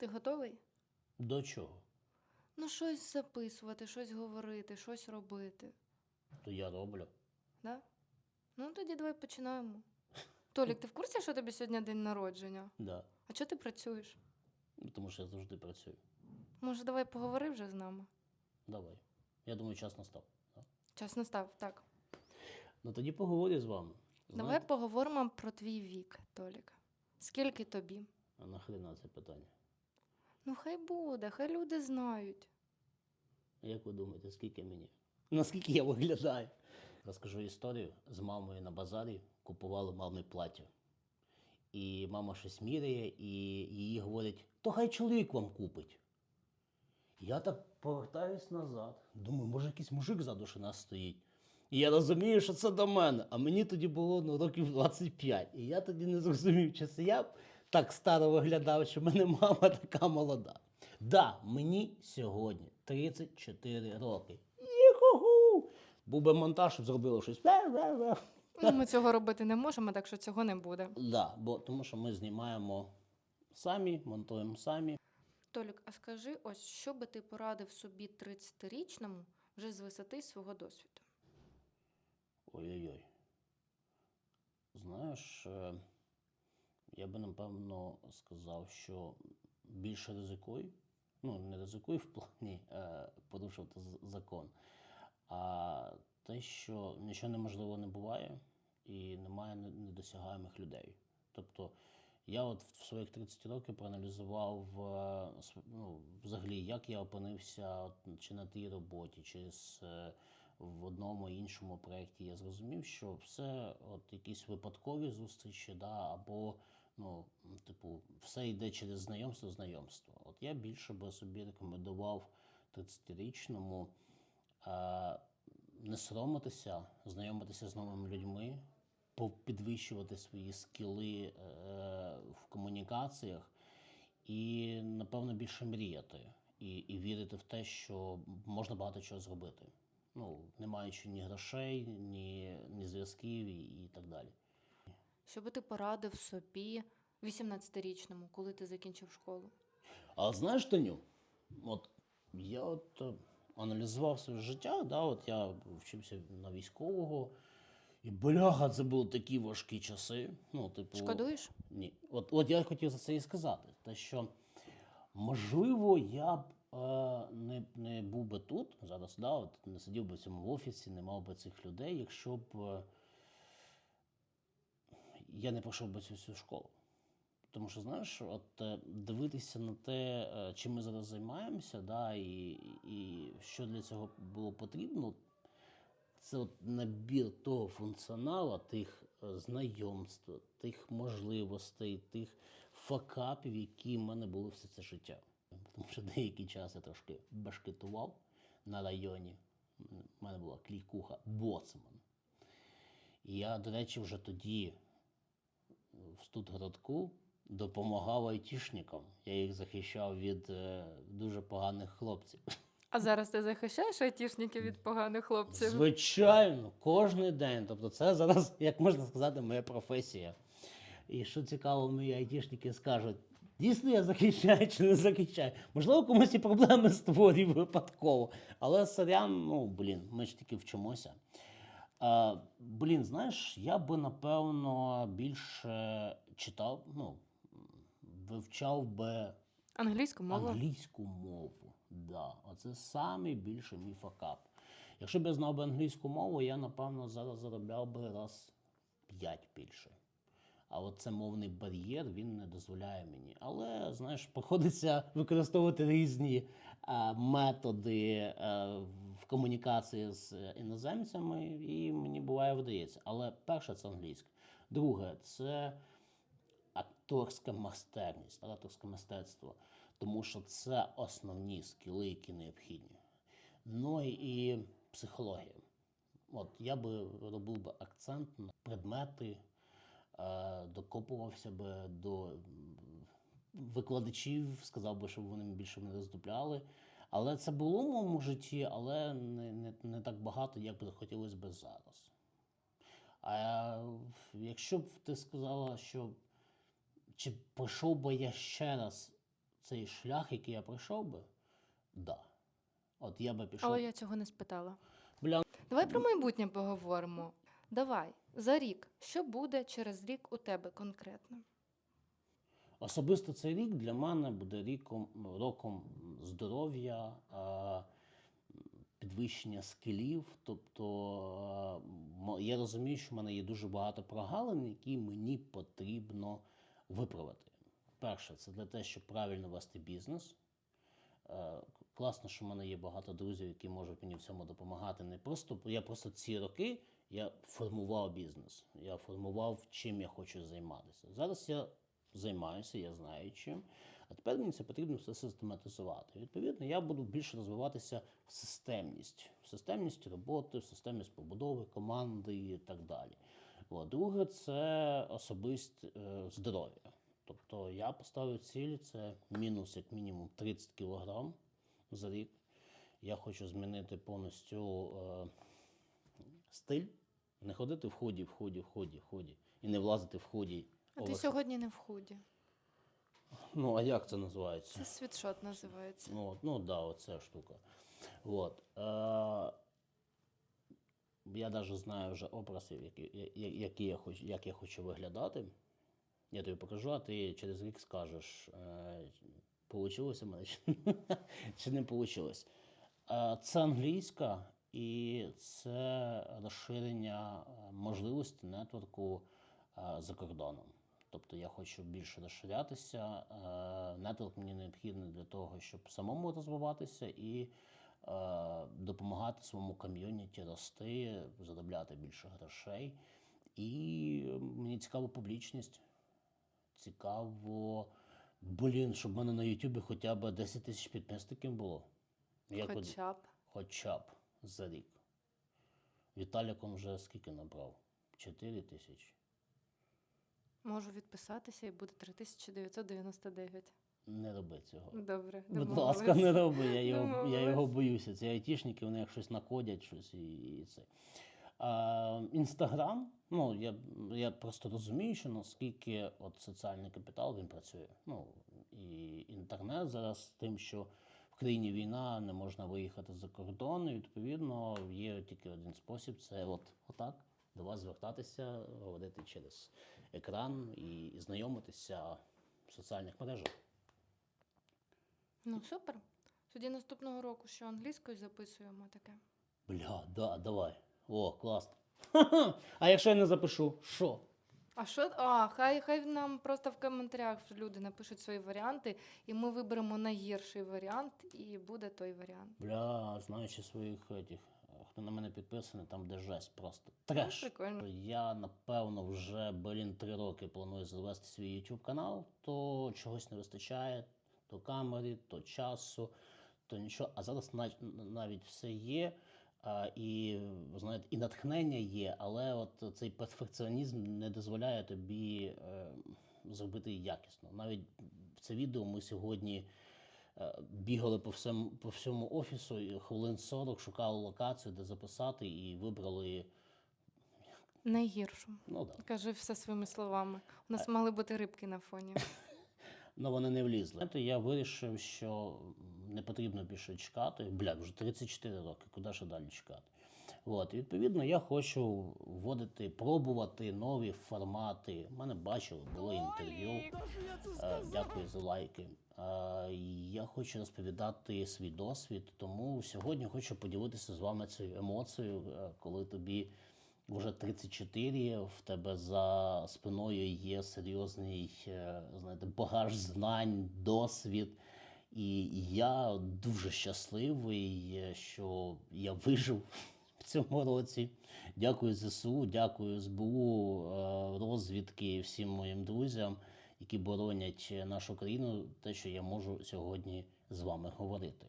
Ти готовий? До чого? Ну, щось записувати, щось говорити, щось робити. То я роблю. Да? Ну, тоді давай починаємо. Толік, ти в курсі, що тобі сьогодні день народження? Да. А чого ти працюєш? Ну, Тому що я завжди працюю. Може, давай поговори вже з нами? Давай. Я думаю, час настав. Да? Час настав, так. Ну тоді поговорю з вами. Давай Знаєте, поговоримо про твій вік, Толік. Скільки тобі? А нахрена це питання? Ну, хай буде, хай люди знають. Як ви думаєте, скільки мені? Наскільки я виглядаю? Розкажу історію. З мамою на базарі купували мамі плаття. І мама щось міряє, і їй говорять, то хай чоловік вам купить. Я так повертаюсь назад. Думаю, може якийсь мужик ззаду що нас стоїть. І я розумію, що це до мене. А мені тоді було ну, років 25. І я тоді не зрозумів, чи це я так старо виглядав, що мене мама така молода. Да, мені сьогодні 34 роки. Їху! Був би монтаж, щоб зробило щось. Ну, ми цього робити не можемо, так що цього не буде. Да, бо тому що ми знімаємо самі, монтуємо самі. Толік, а скажи, ось що би ти порадив собі 30-річному вже з висоти свого досвіду? Ой-ой-ой. Знаєш, е, я би напевно сказав, що більше ризикуй. Ну, не ризикуй в плані е, порушувати закон, а те, що нічого неможливо не буває і немає не- недосягаємих людей. Тобто я от в своїх 30 років проаналізував е, ну, взагалі, як я опинився чи на тій роботі, чи з, е, в одному іншому проєкті. Я зрозумів, що все от якісь випадкові зустрічі, да, або ну, типу, все йде через знайомство, знайомство. От я більше би собі рекомендував 30-річному е, не соромитися, знайомитися з новими людьми, підвищувати свої скіли е, в комунікаціях і, напевно, більше мріяти і, і вірити в те, що можна багато чого зробити. Ну, не маючи ні грошей, ні, ні зв'язків і, і так далі. Що би ти порадив собі 18-річному, коли ти закінчив школу? А знаєш, Таню, от я от е, аналізував своє життя, да, от я вчився на військового, і бляха, це були такі важкі часи. Ну, типу, Шкодуєш? Ні. От, от я хотів за це і сказати. Те, що можливо, я б е, не, не був би тут зараз, да, от, не сидів би в цьому офісі, не мав би цих людей, якщо б е, я не пішов би цю всю школу. Тому що, знаєш, от е, дивитися на те, е, чим ми зараз займаємося, да, і, і що для цього було потрібно, це от набір того функціоналу, тих е, знайомств, тих можливостей, тих факапів, які в мене були все це життя. Тому що деякий час я трошки башкетував на районі. У мене була клікуха боцман. І я, до речі, вже тоді в студгородку допомагав айтішникам. Я їх захищав від е, дуже поганих хлопців. А зараз ти захищаєш айтішників від поганих хлопців? Звичайно, кожен день. Тобто, це зараз, як можна сказати, моя професія. І що цікаво, мої айтішники скажуть, дійсно я захищаю чи не захищаю. Можливо, комусь і проблеми створюю випадково. Але сорян, ну блін, ми ж тільки вчимося. А, блін, знаєш, я би напевно більше читав, ну, вивчав би Англійську мову? Англійську мову. Да. Оце самий більший мій факап. Якщо б я знав би англійську мову, я напевно зараз заробляв би раз п'ять більше. А от це мовний бар'єр він не дозволяє мені. Але знаєш, приходиться використовувати різні е, методи е, в комунікації з іноземцями, і мені буває вдається. Але перше це англійська. Друге, це акторська майстерність, акторське мистецтво, тому що це основні скіли, які необхідні. Ну і психологія. От я би робив би акцент на предмети, е, докопувався би до викладачів, сказав би, щоб вони більше мене роздупляли. Але це було в моєму житті, але не, не, не так багато, як би хотілося б зараз. А якщо б ти сказала, що чи пішов би я ще раз цей шлях, який я пройшов би, да. От я би пішов. Але я цього не спитала. Бля, Давай про майбутнє поговоримо. Давай, за рік. Що буде через рік у тебе конкретно? Особисто цей рік для мене буде ріком, роком здоров'я, підвищення скілів. Тобто я розумію, що в мене є дуже багато прогалин, які мені потрібно виправити. Перше, це для те, щоб правильно вести бізнес. Е, Класно, що в мене є багато друзів, які можуть мені в цьому допомагати. Не просто я просто ці роки я формував бізнес. Я формував, чим я хочу займатися. Зараз я займаюся, я знаю чим. А тепер мені це потрібно все систематизувати. Відповідно, я буду більше розвиватися в системність, в системність роботи, в системність побудови команди і так далі. От. Друге, це особисте здоров'я. Тобто я поставив ціль, це мінус як мінімум 30 кг за рік. Я хочу змінити повністю е, стиль, не ходити в ході, в ході, в ході, в ході, і не влазити в ході. А ти сьогодні не в худі. Ну, а як це називається? Це світшот називається. Ну, от, ну да, оця штука. От. Е, я навіть знаю вже образи, які, я- які я хочу, як я хочу виглядати. Я тобі покажу, а ти через рік скажеш, е, мене чи, чи не вийшло. Е, це англійська і це розширення е, можливості нетворку е, за кордоном. Тобто я хочу більше розширятися. Нетворк мені необхідний для того, щоб самому розвиватися і е, допомагати своєму ком'юніті рости, заробляти більше грошей. І мені цікава публічність. Цікаво, блін, щоб в мене на Ютубі хоча б 10 тисяч підписників було. Як Хоча б. Хоча б за рік. Віталіком вже скільки набрав? 4 тисячі. Можу відписатися і буде 3999. Не роби цього. Добре. Будь ласка, не роби. Я його, я його боюся. Ці айтішники, вони як щось накодять, щось і, і це. Інстаграм, ну я, я просто розумію, що наскільки от соціальний капітал він працює. Ну і інтернет зараз тим, що в країні війна, не можна виїхати за кордон. І відповідно є тільки один спосіб це от отак до вас звертатися, говорити через екран і, знайомитися в соціальних мережах. Ну супер. Тоді наступного року, що англійською записуємо таке. Бля, да, давай. О, класно. А якщо я не запишу, що? А що? А, хай, хай нам просто в коментарях люди напишуть свої варіанти, і ми виберемо найгірший варіант, і буде той варіант. Бля, знаючи своїх этих, хто на мене підписаний, там де жесть просто. Ну, Треш. прикольно. Я напевно вже блін три роки планую завести свій YouTube канал, то чогось не вистачає, то камери, то часу, то нічого. А зараз нав- навіть все є. А, і знаєте, і натхнення є, але от цей перфекціонізм не дозволяє тобі е, зробити якісно. Навіть в це відео ми сьогодні бігали по всьому, по всьому офісу і хвилин 40 шукали локацію, де записати, і вибрали. Найгіршу. Ну да. Кажи все своїми словами. У нас мали бути рибки на фоні. Ну, вони не влізли. То Я вирішив, що не потрібно більше чекати. Бля, вже 34 роки, куди ще далі чекати? От, відповідно, я хочу вводити, пробувати нові формати. У мене бачили, було інтерв'ю. Е, Дякую за лайки. Е, Я хочу розповідати свій досвід, тому сьогодні хочу поділитися з вами цією емоцією, е, коли тобі вже 34, в тебе за спиною є серйозний знаєте, багаж знань, досвід. І я дуже щасливий, що я вижив цьому році. Дякую ЗСУ, дякую СБУ, е, розвідки всім моїм друзям, які боронять нашу країну, те, що я можу сьогодні з вами говорити.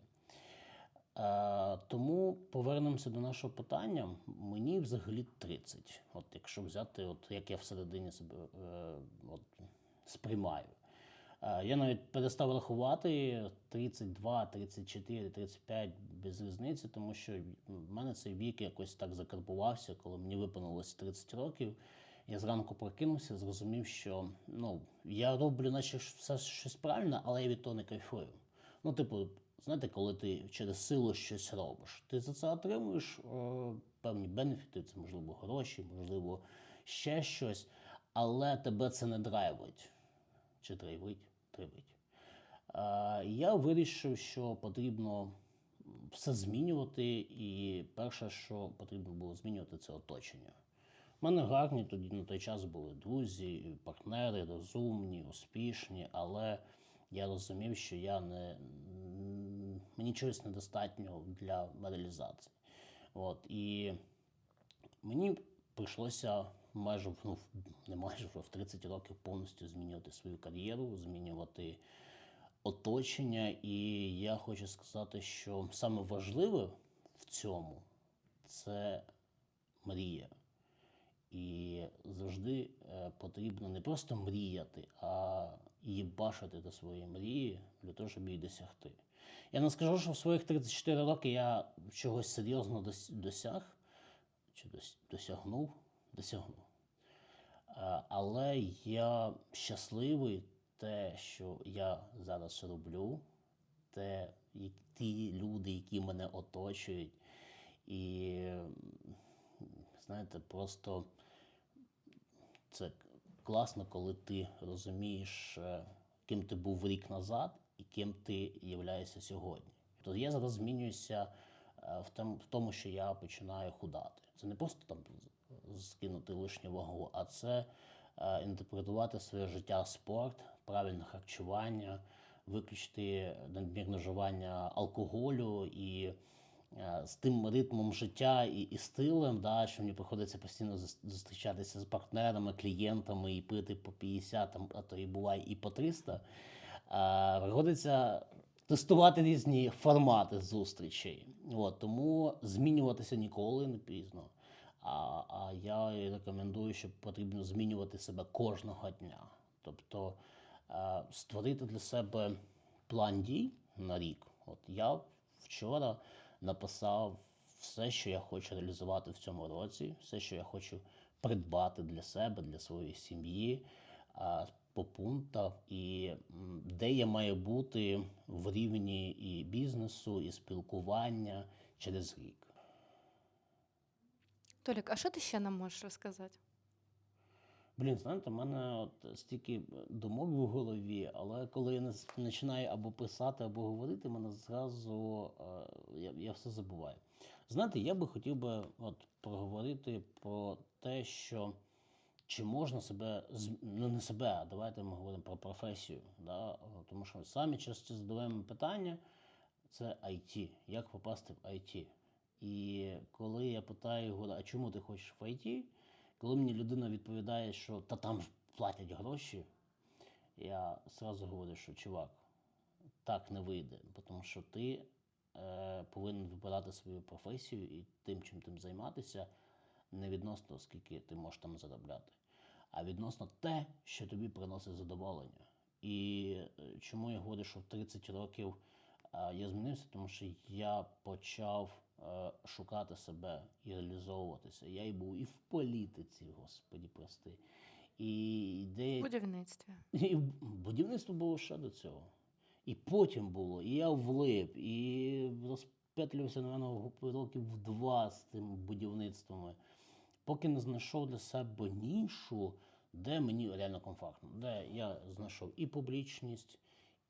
Е, тому повернемося до нашого питання. Мені взагалі 30. От якщо взяти, от як я всередині себе е, от, сприймаю. Е, я навіть перестав рахувати 32, 34, 35 без різниці, тому що в мене цей вік якось так закарбувався, коли мені виповнилось 30 років. я зранку прокинувся, зрозумів, що ну, я роблю наче все щось правильно, але я від того не кайфую. Ну, типу, знаєте, коли ти через силу щось робиш, ти за це отримуєш е, певні бенефіти, це можливо гроші, можливо, ще щось, але тебе це не драйвить. Чи драйвить? Драйвить. Е, я вирішив, що потрібно все змінювати, і перше, що потрібно було змінювати, це оточення. У мене гарні тоді на той час були друзі, партнери, розумні, успішні, але я розумів, що я не мені чогось недостатньо для реалізації. От, і мені прийшлося майже ну, не майже в 30 років повністю змінювати свою кар'єру, змінювати оточення. І я хочу сказати, що саме важливе в цьому це мрія. І завжди е, потрібно не просто мріяти, а їбашити до своєї мрії для того, щоб її досягти. Я не скажу, що в своїх 34 роки я чогось серйозно досяг, чи досягнув, досягнув. Е, Але я щасливий те, що я зараз роблю, те, ті люди, які мене оточують. І знаєте, просто це класно, коли ти розумієш, е, ким ти був рік назад і ким ти являєшся сьогодні. Тобто я зараз змінююся е, в тому, що я починаю худати. Це не просто там скинути лишню вагу, а це е, інтерпретувати своє життя спорт, правильне харчування, виключити надмірне вживання алкоголю і е, з тим ритмом життя і, і стилем, да, що мені приходиться постійно зустрічатися з партнерами, клієнтами і пити по 50, там, а то і буває і по 300. Е, приходиться тестувати різні формати зустрічей. От, тому змінюватися ніколи не пізно. Я рекомендую, що потрібно змінювати себе кожного дня. Тобто е, створити для себе план дій на рік. От я вчора написав все, що я хочу реалізувати в цьому році, все, що я хочу придбати для себе, для своєї сім'ї по пунктах, і де я маю бути в рівні і бізнесу, і спілкування через рік. Толік, а що ти ще нам можеш розказати? Блін, знаєте, в мене от стільки думок в голові, але коли я починаю або писати, або говорити, мене зразу е, я, я все забуваю. Знаєте, я би хотів би от проговорити про те, що чи можна себе ну не себе, а давайте ми говоримо про професію. Да? Тому що самі часто задаємо питання це IT. Як попасти в IT? І коли я питаю його, а чому ти хочеш в IT? Коли мені людина відповідає, що та там платять гроші, я зразу говорю, що чувак, так не вийде, тому що ти е, повинен вибирати свою професію і тим, чим тим займатися, не відносно скільки ти можеш там заробляти, а відносно те, що тобі приносить задоволення. І е, чому я говорю, що в 30 років е, я змінився, тому що я почав шукати себе і реалізовуватися. Я і був і в політиці, господі прости. І де В будівництві. і будівництво було ще до цього. І потім було, і я влип, і розпетлювався, напевно, років в два з тим будівництвами, поки не знайшов для себе нішу, де мені реально комфортно, де я знайшов і публічність,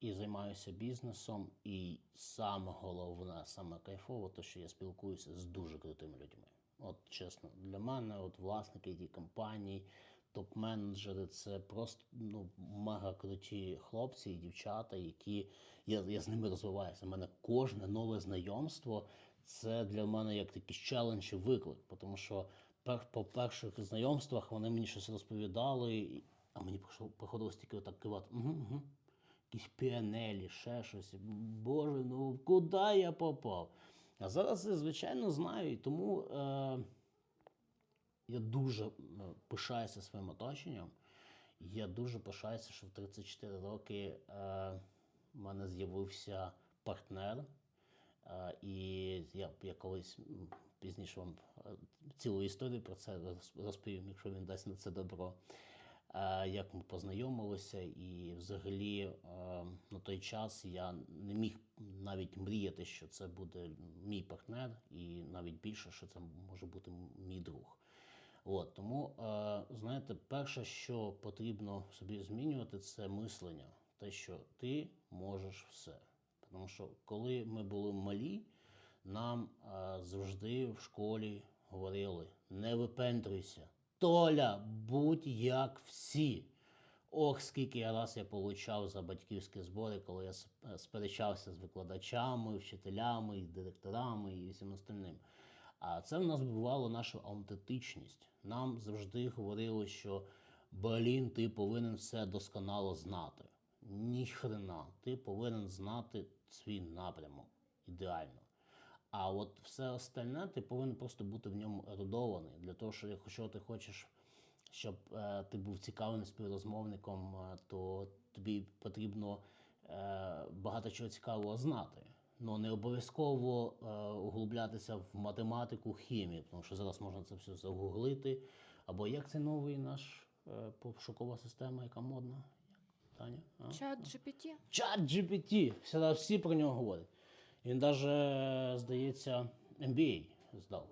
і займаюся бізнесом, і саме головне, саме кайфово, то що я спілкуюся з дуже крутими людьми. От чесно, для мене, от власники ті компаній, топ-менеджери це просто ну, мега круті хлопці і дівчата, які я, я з ними розвиваюся. У мене кожне нове знайомство це для мене як такий челендж і виклик. Тому що по перших знайомствах вони мені щось розповідали, а мені приходилось тільки отак кивати. Угу, угу. Якісь піанелі, ще щось. Боже, ну куди я попав? А зараз я, звичайно, знаю, і тому. Е, я дуже е, пишаюся своїм оточенням. Я дуже пишаюся, що в 34 роки е, в мене з'явився партнер. Е, і я, я колись пізніше вам е, цілу історію про це роз- розповім, якщо він дасть на це добро. Е, Як ми познайомилися, і взагалі е, на той час я не міг навіть мріяти, що це буде мій партнер, і навіть більше, що це може бути мій друг. От, тому, е, знаєте, перше, що потрібно собі змінювати, це мислення. Те, що ти можеш все. Тому що коли ми були малі, нам завжди в школі говорили: не випендрюйся. Толя, будь як всі. Ох, скільки я раз я получав за батьківські збори, коли я сперечався з викладачами, вчителями, і директорами і всім остальним. А це в нас вбивало нашу аутентичність. Нам завжди говорили, що блін, ти повинен все досконало знати. Ніхрена, ти повинен знати свій напрямок ідеально. А от все остальне ти повинен просто бути в ньому ерудований. Для того, що якщо ти хочеш, щоб е, ти був цікавим співрозмовником, е, то тобі потрібно е, багато чого цікавого знати. Ну не обов'язково е, углублятися в математику, хімію, тому що зараз можна це все загуглити. Або як це новий наш е, пошукова система, яка модна? Як? Таня? А? Чат GPT. Чат GPT. Всі про нього говорять. Він навіть, здається, MBA здав.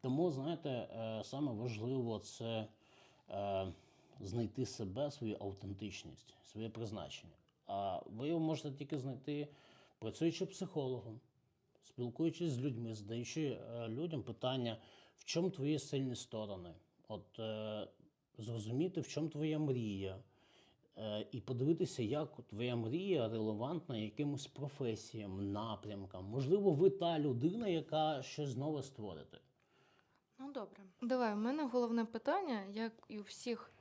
Тому, знаєте, е, саме важливо це е, знайти себе, свою аутентичність, своє призначення. А ви його можете тільки знайти, працюючи психологом, спілкуючись з людьми, задаючи е, людям питання, в чому твої сильні сторони. От зрозуміти, в чому твоя мрія, і подивитися, як твоя мрія релевантна якимось професіям, напрямкам. Можливо, ви та людина, яка щось нове створите. Ну добре. Давай, у мене головне питання, як і у всіх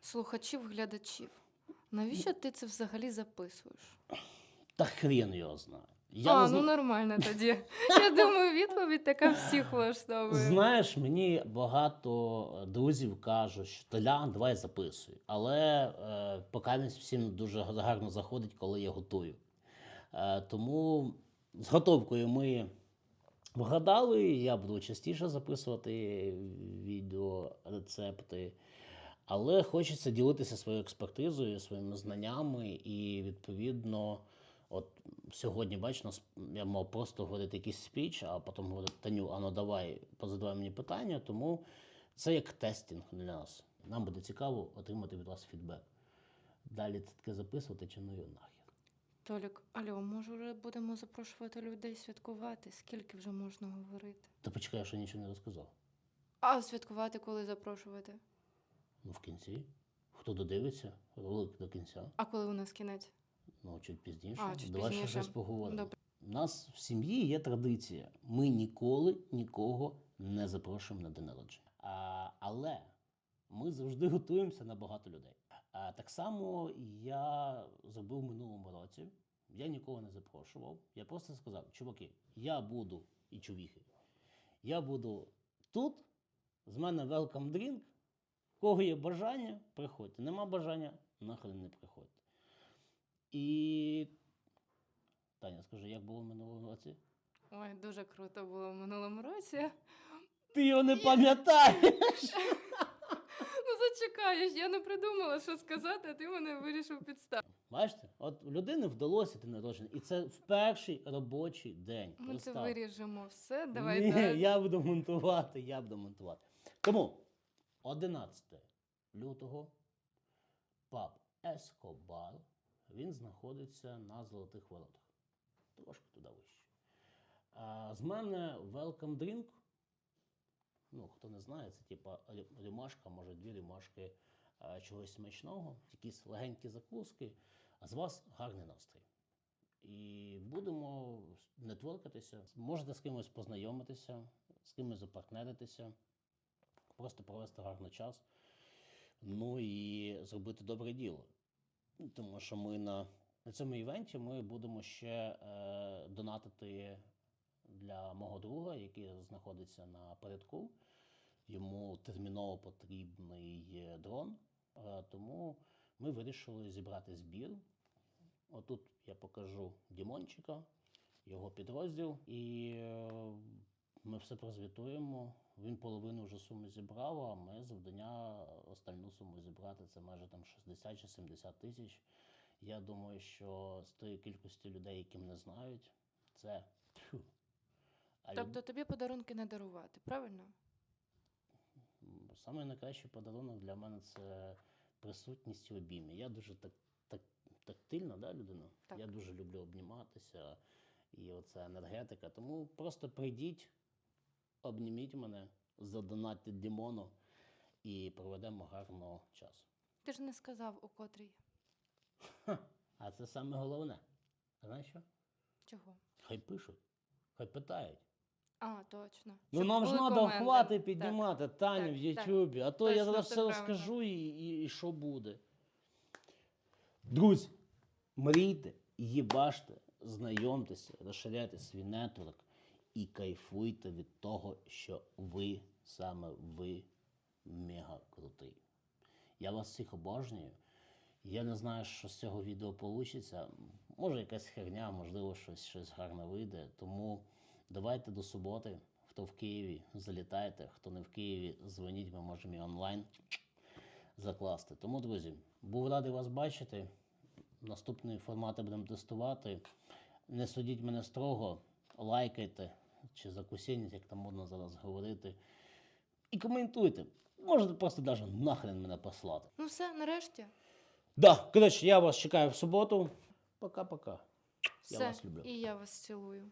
слухачів, глядачів. Навіщо ти це взагалі записуєш? Та хрен його знає. Я а, не зна- ну нормально тоді. Я думаю, відповідь така всіх влаштовує. Знаєш, мені багато друзів кажуть, що Толян, давай записуй. Але е, він всім дуже гарно заходить, коли я готую. Е, тому з готовкою ми вгадали. Я буду частіше записувати відео, рецепти. Але хочеться ділитися своєю експертизою, своїми знаннями, і відповідно, от сьогодні, бач, я мав просто говорити якийсь спіч, а потім говорити, Таню, а ну давай позадавай мені питання. Тому це як тестінг для нас. Нам буде цікаво отримати від вас фідбек. Далі це таке записувати чи ну нахер. Толік, алло, може, вже будемо запрошувати людей святкувати? Скільки вже можна говорити? Та почекай, я ще нічого не розказав. А святкувати коли запрошувати? Ну, в кінці. Хто додивиться, ролик до кінця. А коли у нас кінець? Ну, чуть пізніше. А, чуть Давай ще пізніше. щось поговоримо. Добре. У нас в сім'ї є традиція. Ми ніколи нікого не запрошуємо на день народження. А, але ми завжди готуємося на багато людей. А, так само я зробив в минулому році. Я нікого не запрошував. Я просто сказав: чуваки, я буду і чувіхи. Я буду тут. З мене welcome drink. В кого є бажання, приходьте. Нема бажання, нахрен не приходьте. І Таня, скажи, як було в минулому році? Ой, дуже круто було в минулому році. Ти його не пам'ятаєш. Ну зачекаєш, я не придумала, що сказати, а ти мене вирішив підставити. Бачите, от у людини вдалося день народження, і це в перший робочий день. Ми це виріжемо все. Давай Ні, далі. я буду монтувати, я буду монтувати. Тому 11 лютого паб Ескобар він знаходиться на Золотих Воротах. Трошки туди вище. А, з мене welcome drink. Ну, хто не знає, це типа рю- рюмашка, може дві рюмашки чогось смачного, якісь легенькі закуски, а з вас гарний настрій. І будемо нетворкатися. Можете з кимось познайомитися, з кимось запартнеритися, просто провести гарний час. Ну і зробити добре діло. Тому що ми на, на цьому івенті ми будемо ще е, донатити для мого друга, який знаходиться на передку. Йому терміново потрібний дрон. Е, тому ми вирішили зібрати збір. Отут я покажу Дімончика, його підрозділ. І е, ми все прозвітуємо. Він половину вже суми зібрав, а ми завдання остальну суму зібрати. Це майже там 60 чи 70 тисяч. Я думаю, що з тої кількості людей, які мене знають, це. А люд- Тобто тобі подарунки не дарувати, правильно? Саме найкращий подарунок для мене це присутність у обіймі. Я дуже так, так, тактильна да, людина. Так. Я дуже люблю обніматися, і оце енергетика. Тому просто прийдіть, обніміть мене, задонатьте Дімону і проведемо гарно час. Ти ж не сказав, у котрій. Ха, а це саме головне. Знаєш що? Чого? Хай пишуть, хай питають. А, точно. Ну Щоб нам ж були треба коменти. охвати Так. піднімати, Таню, так, в так. Ютубі. А то я Точно, зараз все все правильно. розкажу і, і, і що буде. Друзі, мрійте, їбаште, знайомтеся, розширяйте свій нетворк і кайфуйте від того, що ви саме ви мега крутий. Я вас всіх обожнюю. Я не знаю, що з цього відео вийде. Може, якась херня, можливо, щось, щось гарне вийде. Тому давайте до суботи. Хто в Києві, залітайте. Хто не в Києві, дзвоніть, ми можемо і онлайн закласти. Тому, друзі, був радий вас бачити. Наступні формати будемо тестувати. Не судіть мене строго, лайкайте чи закусініть, як там можна зараз говорити. І коментуйте. Можете просто навіть нахрен мене послати. Ну все, нарешті. Да, коротше, я вас чекаю в суботу. Пока-пока. Все. вас люблю. І я вас цілую.